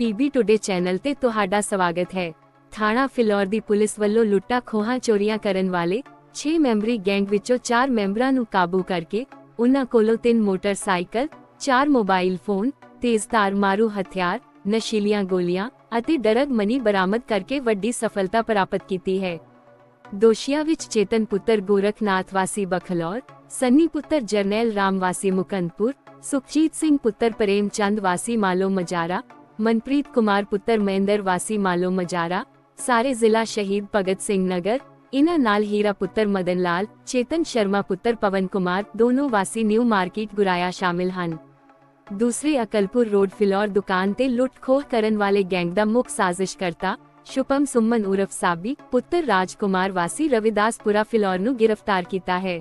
PB today channel ਤੇ ਤੁਹਾਡਾ ਸਵਾਗਤ ਹੈ। ਥਾਣਾ ਫਿਲੌਰ ਦੀ ਪੁਲਿਸ ਵੱਲੋਂ ਲੁੱਟਾਂ, ਖੋਹਾਂ, ਚੋਰੀਆਂ ਕਰਨ ਵਾਲੇ 6 ਮੈਂਬਰੀ ਗੈਂਗ ਵਿੱਚੋਂ 4 ਮੈਂਬਰਾਂ ਨੂੰ ਕਾਬੂ ਕਰਕੇ ਉਨ੍ਹਾਂ ਕੋਲੋਂ 3 ਮੋਟਰਸਾਈਕਲ 4 ਮੋਬਾਈਲ ਫੋਨ ਤੇਜ਼ਧਾਰ ਮਾਰੂ, ਹਥਿਆਰ, ਨਸ਼ੀਲੀਆਂ ਗੋਲੀਆਂ ਅਤੇ ਡਰਗ ਮਨੀ ਬਰਾਮਦ ਕਰਕੇ ਵੱਡੀ ਸਫਲਤਾ ਪ੍ਰਾਪਤ ਕੀਤੀ ਹੈ। ਦੋਸ਼ੀਆਂ ਵਿੱਚ ਚੇਤਨ ਪੁੱਤਰ ਗੋਰਖਨਾਥ ਵਾਸੀ ਬਖਲੌਰ, ਸੰਨੀ ਪੁੱਤਰ ਜਰਨੈਲ ਰਾਮ ਵਾਸੀ ਮੁਕੰਦਪੁਰ, ਸੁਖਜੀਤ ਸਿੰਘ ਪੁੱਤਰ ਪ੍ਰੇਮ ਚੰਦ ਵਾਸੀ ਮਾਲੋ ਮਜਾਰਾ ਮਨਪ੍ਰੀਤ ਕੁਮਾਰ ਪੁੱਤਰ ਮਹਿੰਦਰ ਵਾਸੀ ਮਾਲੋ ਮਜਾਰਾ ਸਾਰੇ ਜ਼ਿਲ੍ਹਾ ਸ਼ਹੀਦ ਭਗਤ ਸਿੰਘ ਨਗਰ ਇਨ੍ਹਾਂ ਨਾਲ ਹੀਰਾ ਪੁੱਤਰ ਮਦਨ ਲਾਲ ਚੇਤਨ ਸ਼ਰਮਾ ਪੁੱਤਰ ਪਵਨ ਕੁਮਾਰ ਦੋਨੋਂ ਵਾਸੀ ਨਿਊ ਮਾਰਕੀਟ ਗੁਰਾਇਆ ਸ਼ਾਮਿਲ ਹਨ ਦੂਸਰੇ ਅਕਲਪੁਰ ਰੋਡ ਫਿਲੌਰ ਦੁਕਾਨ ਤੇ ਲੁੱਟ ਖੋਹ ਕਰਨ ਵਾਲੇ ਗੈਂਗ ਦਾ ਮੁੱਖ ਸਾਜ਼ਿਸ਼ਕਰਤਾ ਸ਼ੁਭਮ ਸੁਮਨ ਉਰਫ ਸਾਬੀ ਪੁੱਤਰ ਰਾਜਕੁਮਾਰ ਵਾਸੀ ਰਵਿਦਾਸਪੁਰਾ ਫਿਲੌਰ ਨੂੰ ਗ੍ਰਿਫਤਾਰ ਕੀਤਾ ਹੈ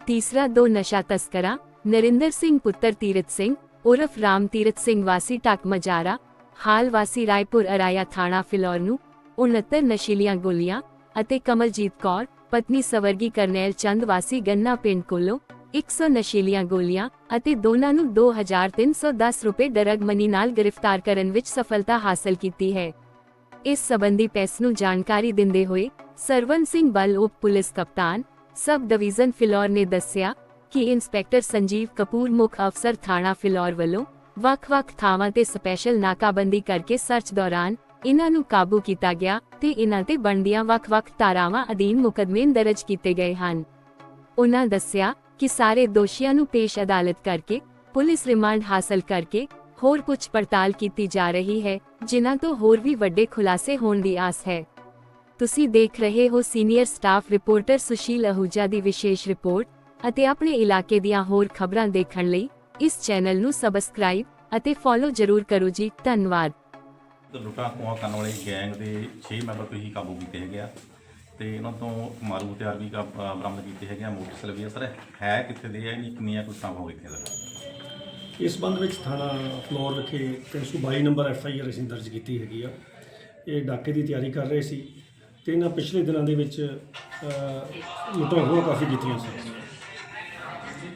ਤੀਸਰਾ ਦੋ ਨਸ਼ਾ ਤਸਕਰਾਂ ਨਰਿੰਦਰ ਸਿੰਘ ਪੁੱਤਰ ਤੀਰਤ ਸਿੰਘ ਉਰਫ ਰਾਮ ਤੀਰਤ ਸਿੰਘ ਵਾਸੀ ਟਕ ਮਜਾਰਾ, ਹਾਲ ਵਾਸੀ ਰਾਏਪੁਰ ਅਰਾਇਆ ਥਾਣਾ ਫਿਲੌਰ ਨੂੰ 69 ਨਸ਼ੀਲੀਆਂ ਗੋਲੀਆਂ ਅਤੇ ਕਮਲਜੀਤ ਕੌਰ, ਪਤਨੀ ਸਵਰਗੀ ਕਰਨੈਲ ਚੰਦ ਵਾਸੀ ਗੰਨਾ ਪਿੰਡ ਕੋਲੋਂ 100 ਨਸ਼ੀਲੀਆਂ ਗੋਲੀਆਂ ਅਤੇ ਦੋਨਾਂ ਨੂੰ 2310 ਰੁਪਏ ਡਰਗ ਮਨੀ ਨਾਲ ਗ੍ਰਿਫਤਾਰ ਕਰਨ ਵਿੱਚ ਸਫਲਤਾ ਹਾਸਲ ਕੀਤੀ ਹੈ। ਇਸ ਸਬੰਧੀ ਪ੍ਰੈਸ ਨੂੰ ਜਾਣਕਾਰੀ ਦਿੰਦੇ ਹੋਏ ਸਰਵਨ ਸਿੰਘ ਬਲ ਉਪ ਪੁਲਿਸ ਕਪਤਾਨ, ਸਬ ਡਿਵੀਜ਼ਨ ਫਿਲੌਰ ਨੇ ਦੱਸਿਆ ਕਿ ਇੰਸਪੈਕਟਰ ਸੰਜੀਵ ਕਪੂਰ ਮੁੱਖ ਅਫਸਰ ਥਾਣਾ ਫਿਲੌਰ ਵੱਲੋਂ ਵੱਖ-ਵੱਖ ਥਾਵਾਂ ਤੇ ਸਪੈਸ਼ਲ ਨਾਕਾਬੰਦੀ ਕਰਕੇ ਸਰਚ ਦੌਰਾਨ ਇਨ੍ਹਾਂ ਨੂੰ ਕਾਬੂ ਕੀਤਾ ਗਿਆ ਤੇ ਇਹਨਾਂ ਤੇ ਬਣਦੀਆਂ ਵੱਖ-ਵੱਖ ਧਾਰਾਵਾਂ ਅਧੀਨ ਮੁਕੱਦਮੇ ਦਰਜ ਕੀਤੇ ਗਏ ਹਨ। ਉਨ੍ਹਾਂ ਦੱਸਿਆ ਕਿ ਸਾਰੇ ਦੋਸ਼ੀਆਂ ਨੂੰ ਪੇਸ਼ ਅਦਾਲਤ ਕਰਕੇ ਪੁਲਿਸ ਰਿਮਾਂਡ ਹਾਸਲ ਕਰਕੇ ਹੋਰ ਪੁੱਛ ਪੜਤਾਲ ਕੀਤੀ ਜਾ ਰਹੀ ਹੈ, ਜਿਨ੍ਹਾਂ ਤੋਂ ਹੋਰ ਵੀ ਵੱਡੇ ਖੁਲਾਸੇ ਹੋਣ ਦੀ ਆਸ ਹੈ। ਤੁਸੀਂ ਦੇਖ ਰਹੇ ਹੋ senior staff reporter Sushil Ahuja ਦੀ ਵਿਸ਼ੇਸ਼ ਰਿਪੋਰਟ। ਅਤੇ ਆਪਣੇ ਇਲਾਕੇ ਦੀਆਂ ਹੋਰ ਖਬਰਾਂ ਦੇਖਣ ਲਈ ਇਸ ਚੈਨਲ ਨੂੰ ਸਬਸਕ੍ਰਾਈਬ ਅਤੇ ਫੋਲੋ ਜ਼ਰੂਰ ਕਰੋ ਜੀ ਧੰਨਵਾਦ। ਲੁੱਟਾਂ ਖੋਹਾਂ ਕਰਨ ਵਾਲੇ ਗੈਂਗ ਦੇ 6 ਮੈਂਬਰ ਤੁਸੀਂ ਕਾਬੂ ਕੀਤੇ ਹੈਗੇ ਆ ਤੇ ਇਹਨਾਂ ਤੋਂ ਮਾਰੂ ਹਥਿਆਰ ਵੀ ਕਾ- ਅ, ਬਰਾਮਦ ਕੀਤੇ ਹੈਗੇ ਆ ਮੋਟਰਸਾਈਕਲ ਵੀ ਆ ਸਰ। ਹੈ ਕਿੱਥੇ ਦੇ ਆ ਨਹੀਂ ਕਿੰਨੀਆਂ ਕੋਈ ਤਾਂ ਹੋ ਗਈਆਂ ਸਰ? ਇਸ ਸੰਬੰਧ ਵਿੱਚ ਥਾਣਾ ਫਲੋਰ ਵਿਖੇ 322 ਨੰਬਰ ਐਫ ਆਈ ਆਰ ਅਸੀਂ ਦਰਜ ਕੀਤੀ ਹੈਗੀ ਆ। ਇਹ ਡਾਕੇ ਦੀ ਤਿਆਰੀ ਕਰ ਰਹੇ ਸੀ ਤੇ ਇਹਨਾਂ ਪਿਛਲੇ ਦਿਨਾਂ ਦੇ ਵਿੱਚ ਲੁੱਟਾਂ ਹੋਰ ਕਾਫੀ ਕੀਤੀਆਂ ਸੀ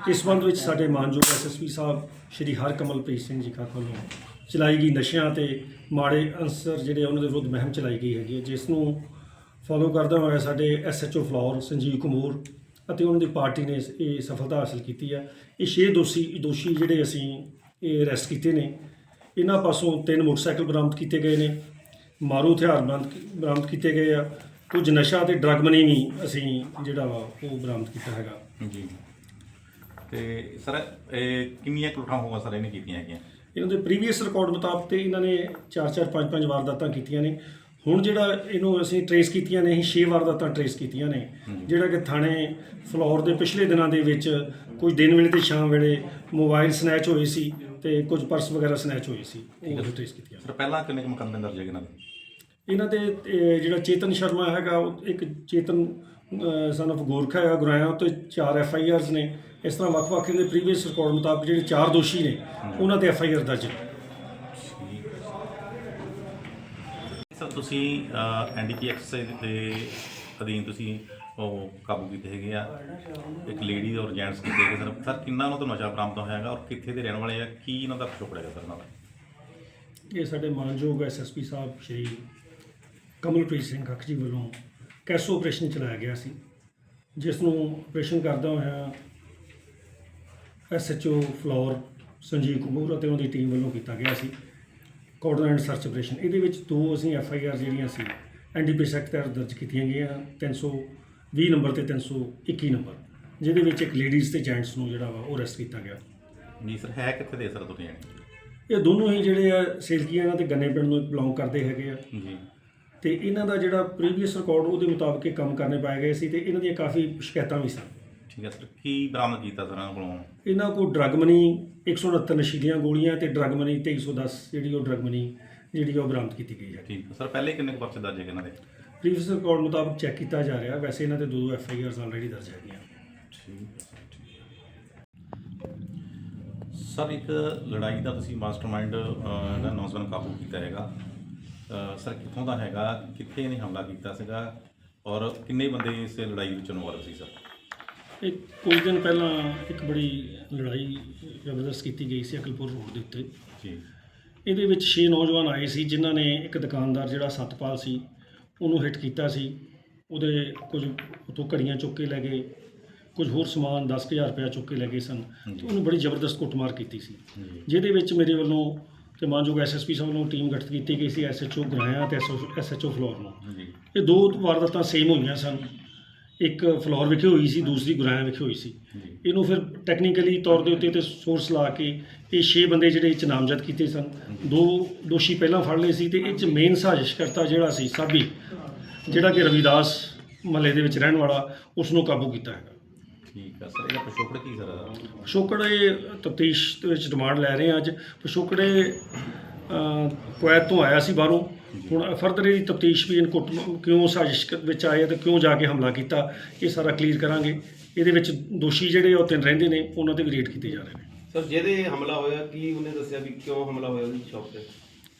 ਇਸ ਸੰਬੰਧ ਵਿੱਚ ਸਾਡੇ ਮਾਨਯੋਗ ਐਸਐਸਪੀ ਸਾਹਿਬ ਸ਼੍ਰੀ ਹਰਕਮਲਪ੍ਰੀਤ ਸਿੰਘ ਜੀ ਕਾ ਵੱਲੋਂ ਚਲਾਈ ਗਈ ਨਸ਼ਿਆਂ ਤੇ ਮਾੜੇ ਅਨਸਰ ਜਿਹੜੇ ਉਹਨਾਂ ਦੇ ਵਿਰੁੱਧ ਮੁਹਿੰਮ ਚਲਾਈ ਗਈ ਹੈਗੀ ਹੈ, ਜਿਸ ਨੂੰ ਫੋਲੋ ਕਰਦਾ ਹੋਇਆ ਸਾਡੇ ਐਸਐਚਓ ਫਲੋਰ ਸੰਜੀਵ ਕੁਮੂਰ ਅਤੇ ਉਹਨਾਂ ਦੀ ਪਾਰਟੀ ਨੇ ਇਸ- ਇਹ ਸਫਲਤਾ ਹਾਸਲ ਕੀਤੀ ਹੈ। ਇਹ ਛੇ ਦੋਸ਼ੀ ਦੋਸ਼ੀ ਜਿਹੜੇ ਅਸੀਂ ਇਹ ਅਰੈਸਟ ਕੀਤੇ ਨੇ। ਇਹਨਾਂ ਪਾਸੋਂ ਤਿੰਨ ਮੋਟਰਸਾਈਕਲ ਬਰਾਮਦ ਕੀਤੇ ਗਏ ਨੇ, ਮਾਰੂ ਹਥਿਆਰ ਬਰਾਮਦ ਬਰਾਮਦ ਕੀਤੇ ਗਏ ਆ। ਕੁਝ ਨਸ਼ਾ ਤੇ ਡਰੱਗ ਮਨੀ ਵੀ ਅਸੀਂ ਜਿਹੜਾ ਵਾ, ਉਹ ਬਰਾਮਦ ਕੀਤਾ ਹੈਗਾ। ਜੀ। ਤੇ ਸਰ ਇਹ ਕਿੰਨੀਆਂ ਕੁ ਲੁੱਟਾਂ ਹੋਗਾ ਸਰ ਇਹਨੇ ਕੀਤੀਆਂ ਹੈਗੀਆਂ? ਇਹਨਾਂ ਦੇ ਪ੍ਰੀਵੀਅਸ ਰਿਕਾਰਡ ਮੁਤਾਬਕ ਤੇ ਇਹਨਾਂ ਨੇ 4-4 5-5 ਵਾਰਦਾਤਾਂ ਕੀਤੀਆਂ ਨੇ। ਹੁਣ ਜਿਹੜਾ ਇਹਨੂੰ ਅਸੀਂ ਟਰੇਸ ਕੀਤੀਆਂ ਨੇ ਅਸੀਂ 6 ਵਾਰਦਾਤਾਂ ਟਰੇਸ ਕੀਤੀਆਂ ਨੇ। ਜਿਹੜਾ ਕਿ ਥਾਣੇ ਫਲੋਰ ਦੇ ਪਿਛਲੇ ਦਿਨਾਂ ਦੇ ਵਿੱਚ ਕੁਝ ਦਿਨ ਵੇਲੇ ਤੇ ਸ਼ਾਮ ਵੇਲੇ ਮੋਬਾਈਲ ਸਨੈਚ ਹੋਏ ਸੀ ਤੇ ਕੁਝ ਪਰਸ ਵਗੈਰਾ ਸਨੈਚ ਹੋਏ ਸੀ ਉਹ ਟਰੇਸ ਕੀਤੀਆਂ ਸਰ ਪਹਿਲਾਂ ਕਿੰਨੇ ਕੁ ਮੁਕੱਦਮੇ ਦਰਜ ਹੈਗੇ ਇਹਨਾਂ ਦੇ? ਇਹਨਾਂ ਦੇ ਜਿਹੜਾ ਚੇਤਨ ਸ਼ਰਮਾ ਹੈਗਾ ਉਹ ਇੱਕ ਚੇਤਨ ਸਨ of ਗੋਰਖਾ ਹੈਗਾ ਗੁਰਾਇਆ ਤੋਂ ਚਾਰ ਐਫ ਆਈ ਆਰਸ ਨੇ। ਇਸ ਤਰ੍ਹਾਂ ਵੱਖ-ਵੱਖ ਇਹਦੇ ਪ੍ਰੀਵੀਅਸ ਰਿਕਾਰਡ ਮੁਤਾਬਕ ਜਿਹੜੇ ਚਾਰ ਦੋਸ਼ੀ ਨੇ ਉਹਨਾਂ ਤੇ ਐਫ ਆਈ ਆਰ ਦਰਜ। ਨੇ ਸਰ ਤੁਸੀਂ ਐਨਡੀਪੀਐਕਸ ਦੇ ਅਧੀਨ ਤੁਸੀਂ ਉਹ ਕਾਬੂ ਕੀਤੇ ਹੈਗੇ ਆ। ਇੱਕ ਲੇਡੀ ਔਰ ਜੈਂਟਸ ਕੀਤੇ ਹੈਗੇ ਸਰ। ਸਰ ਕਿੰਨਾ ਉਹਨਾਂ ਤੋਂ ਨਸ਼ਾ ਬਰਾਮਦ ਹੋਇਆ ਹੈਗਾ ਔਰ ਕਿੱਥੇ ਦੇ ਰਹਿਣ ਵਾਲੇ ਆ? ਕੀ ਇਹਨਾਂ ਦਾ ਪਿਛੋਕੜ ਹੈਗਾ ਸਰ ਦਾ ਇਹ ਸਾਡੇ ਮਾਨਯੋਗ ਐਸਐਸਪੀ ਸਾਹਿਬ ਸ਼੍ਰੀ ਕਮਲਪ੍ਰੀਤ ਸਿੰਘ ਖੱਖ ਜੀ ਵੱਲੋਂ ਕੈਸੋ ਆਪਰੇਸ਼ਨ ਚਲਾਇਆ ਗਿਆ ਸੀ ਜਿਸ ਨੂੰ ਆਪਰੇਸ਼ਨ ਕਰਦਾ ਹੋਇਆ ਐਸਐਚਓ ਫਲੋਰ ਸੰਜੀਵ ਕੁਮੂਰ ਅਤੇ ਉਹਦੀ ਟੀਮ ਵੱਲੋਂ ਕੀਤਾ ਗਿਆ ਸੀ ਕੋਆਰਡੀਨੇਟ ਐਂਡ ਸਰਚ ਆਪਰੇਸ਼ਨ। ਇਹਦੇ ਵਿੱਚ ਦੋ ਅਸੀਂ ਐਫਆਈਆਰ ਜਿਹੜੀਆਂ ਸੀ ਐਨਡੀਪੀ ਸੈਕਟ ਤਹਿਤ ਦਰਜ ਕੀਤੀਆਂ ਗਈਆਂ 320 ਨੰਬਰ ਤੇ 321 ਨੰਬਰ ਜਿਹਦੇ ਵਿੱਚ ਇੱਕ ਲੇਡੀਜ਼ ਤੇ ਜੈਂਟਸ ਨੂੰ ਜਿਹੜਾ ਵਾ ਉਹ ਅਰੈਸਟ ਕੀਤਾ ਗਿਆ। ਜੀ ਸਰ ਹੈ ਕਿੱਥੇ ਦੇ ਸਰ ਤੁਸੀਂ ਇਹ ਦੋਨੋਂ ਹੀ ਜਿਹੜੇ ਆ ਸੇਲਕੀਆਂ ਤੇ ਗੰਨੇ ਪਿੰਡ ਨੂੰ ਬਿਲੋਂਗ ਕਰਦੇ ਹੈਗੇ ਆ। ਜੀ। ਤੇ ਇਹਨਾਂ ਦਾ ਜਿਹੜਾ ਪ੍ਰੀਵੀਅਸ ਰਿਕਾਰਡ ਉਹਦੇ ਮੁਤਾਬਕ ਇਹ ਕੰਮ ਕਰਨੇ ਪਾਏ ਗਏ ਸੀ ਤੇ ਇਹਨਾਂ ਦੀਆਂ ਕਾਫੀ ਸ਼ਿਕਾਇਤਾਂ ਵੀ ਸਨ। ਠੀਕ ਹੈ ਸਰ ਕੀ ਬਰਾਮਦ ਕੀਤਾ ਸਰ ਇਹਨਾਂ ਕੋਲੋਂ? ਇਹਨਾਂ ਕੋਲ ਡਰਗ ਮਨੀ 169 ਨਸ਼ੀਲੀਆਂ ਗੋਲੀਆਂ ਤੇ ਡਰਗ ਮਨੀ 2310 ਜਿਹੜੀ ਉਹ ਡਰਗ ਮਨੀ ਜਿਹੜੀ ਉਹ ਬਰਾਮਦ ਕੀਤੀ ਗਈ ਹੈ। ਠੀਕ ਹੈ ਸਰ ਪਹਿਲੇ ਕਿੰਨੇ ਕੁ ਪਰਚੇ ਦਰਜ ਹੈਗੇ ਇਹਨਾਂ ਦੇ? ਪ੍ਰੀਵੀਅਸ ਰਿਕਾਰਡ ਮੁਤਾਬਕ ਚੈੱਕ ਕੀਤਾ ਜਾ ਰਿਹਾ ਵੈਸੇ ਇਹਨਾਂ ਤੇ ਦੋ ਦੋ ਐਫ ਆਈ ਆਰਸ ਆਲਰੇਡੀ ਦਰਜ ਹੈਗੀਆਂ। ਸਰ ਇੱਕ ਲੜਾਈ ਦਾ ਤੁਸੀਂ ਮਾਸਟਰਮਾਈਂਡ ਦਾ ਨੌਜਵਾਨ ਕਾਬੂ ਕੀਤਾ ਹੈਗਾ। ਸਰ ਕਿੱਥੋਂ ਦਾ ਹੈਗਾ? ਕਿੱਥੇ ਇਹਨੇ ਹਮਲਾ ਕੀਤਾ ਸੀਗਾ? ਔਰ ਕਿੰਨੇ ਬੰਦੇ ਇਸ ਲੜਾਈ ਵਿੱਚ ਇਨਵੋਲਵ ਸੀ ਸਰ? ਇਹ ਕੁਝ ਦਿਨ ਪਹਿਲਾਂ ਇੱਕ ਬੜੀ ਲੜਾਈ ਜ਼ਬਰਦਸਤ ਕੀਤੀ ਗਈ ਸੀ ਅਕਲਪੁਰ ਰੋਡ ਦੇ ਉੱਤੇ। ਜੀ। ਇਹਦੇ ਵਿੱਚ 6 ਨੌਜਵਾਨ ਆਏ ਸੀ ਜਿਨ੍ਹਾਂ ਨੇ ਇੱਕ ਦੁਕਾਨਦਾਰ ਜਿਹੜਾ ਸਤਪਾਲ ਸੀ ਉਹਨੂੰ ਹਿੱਟ ਕੀਤਾ ਸੀ। ਉਹਦੇ ਕੁਝ ਉਤੋਂ ਘੜੀਆਂ ਚੁੱਕ ਕੇ ਲੈ ਗਏ ਕੁਝ ਹੋਰ ਸਮਾਨ 10000 ਰੁਪਇਆ ਚੁੱਕ ਕੇ ਲੈ ਗਏ ਸਨ। ਤੇ ਉਹਨੂੰ ਬੜੀ ਜ਼ਬਰਦਸਤ ਕੁੱਟਮਾਰ ਕੀਤੀ ਸੀ। ਜਿਹਦੇ ਵਿੱਚ ਮੇਰੇ ਵੱਲੋਂ ਤੇ ਮਾਨਯੋਗ ਐਸਐਸਪੀ ਸਾਹਿਬ ਵੱਲੋਂ ਟੀਮ ਗਠਿਤ ਕੀਤੀ ਗਈ ਸੀ ਐਸਐਚਓ ਗਰਾਇਆ ਤੇ ਐਸਐਚਓ ਫਲੋਰ ਨੂੰ। ਇਹ ਦੋ ਵਾਰਦਾਤਾਂ ਸੇਮ ਹੋਈਆਂ ਸਨ। ਇੱਕ ਫਲੋਰ ਵਿਖੇ ਹੋਈ ਸੀ ਦੂਸਰੀ ਗੁਰਾਇਆ ਵਿਖੇ ਹੋਈ ਸੀ। ਇਹਨੂੰ ਫਿਰ ਟੈਕਨੀਕਲੀ ਤੌਰ ਦੇ ਉੱਤੇ ਤੇ ਸੋਰਸ ਲਾ ਕੇ ਇਹ 6 ਬੰਦੇ ਜਿਹੜੇ ਇਹ 'ਚ ਨਾਮਜ਼ਦ ਕੀਤੇ ਸਨ। ਦੋ ਦੋਸ਼ੀ ਪਹਿਲਾਂ ਫੜ ਲਏ ਸੀ ਤੇ ਇਹ 'ਚ ਮੇਨ ਸਾਜ਼ਿਸ਼ਕਰਤਾ ਜਿਹੜਾ ਸੀ ਸਾਬੀ ਜਿਹੜਾ ਕਿ ਰਵਿਦਾਸ ਮਹੱਲੇ ਦੇ ਵਿੱਚ ਰਹਿਣ ਵਾਲਾ ਉਸ ਨੂੰ ਕਾਬੂ ਕੀਤਾ ਹੈਗਾ। ਠੀਕ ਆ ਸਰ। ਇਹਦਾ ਪਿਛੋਕੜ ਕੀ ਸਰ ਪਿਛੋਕੜ ਇਹ ਤਫਤੀਸ਼ ਦੇ ਵਿੱਚ ਰਿਮਾਂਡ ਲੈ ਰਹੇ ਹਾਂ ਅੱਜ। ਪਿਛੋਕੜ ਇਹ ਅਹ, ਕੁਵੈਤ ਤੋਂ ਆਇਆ ਸੀ ਬਾਹਰੋਂ। ਹੁਣ ਫਰਦਰ ਇਹਦੀ ਤਫਤੀਸ਼ ਵੀ ਇਨਕੁਟ ਕਿਉਂ ਸਾਜ਼ਿਸ਼ ਕ- ਵਿੱਚ ਆਏ ਤੇ ਕਿਉਂ ਜਾ ਕੇ ਹਮਲਾ ਕੀਤਾ ਇਹ ਸਾਰਾ ਕਲੀਅਰ ਕਰਾਂਗੇ। ਇਹਦੇ ਵਿੱਚ ਦੋਸ਼ੀ ਜਿਹੜੇ ਉਹ ਤਿੰਨ ਰਹਿੰਦੇ ਨੇ ਉਹਨਾਂ ਤੇ ਵੀ ਰੇਡ ਕੀਤੇ ਜਾ ਰਹੇ ਨੇ। ਸਰ ਜਿਹਦੇ ਹਮਲਾ ਹੋਇਆ ਕੀ ਉਹਨੇ ਦੱਸਿਆ ਵੀ ਕਿਉਂ ਹਮਲਾ ਹੋਇਆ ਉਹਦੀ ਸ਼ੌਪ ਤੇ?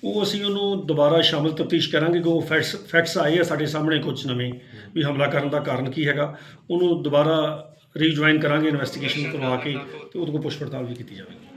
ਉਹ ਅਸੀਂ ਉਹਨੂੰ ਦੁਬਾਰਾ ਸ਼ਾਮਲ ਤਫਤੀਸ਼ ਕਰਾਂਗੇ ਕਿ ਉਹ ਫੈਕਟਸ ਫੈਕਟਸ ਆਏ ਆ ਸਾਡੇ ਸਾਹਮਣੇ ਕੁਝ ਨਵੇਂ ਵੀ ਹਮਲਾ ਕਰਨ ਦਾ ਕਾਰਨ ਕੀ ਹੈਗਾ। ਉਹਨੂੰ ਦੁਬਾਰਾ ਰੀਜੁਆਇਨ ਕਰਾਂਗੇ ਇਨਵੈਸਟੀਗੇਸ਼ਨ ਕਰਵਾ ਕੇ ਤੇ ਉਹਦੇ ਕੋਲ ਪੁੱਛ ਪੜਤਾਲ ਵੀ ਕੀਤੀ ਜਾਵੇਗੀ।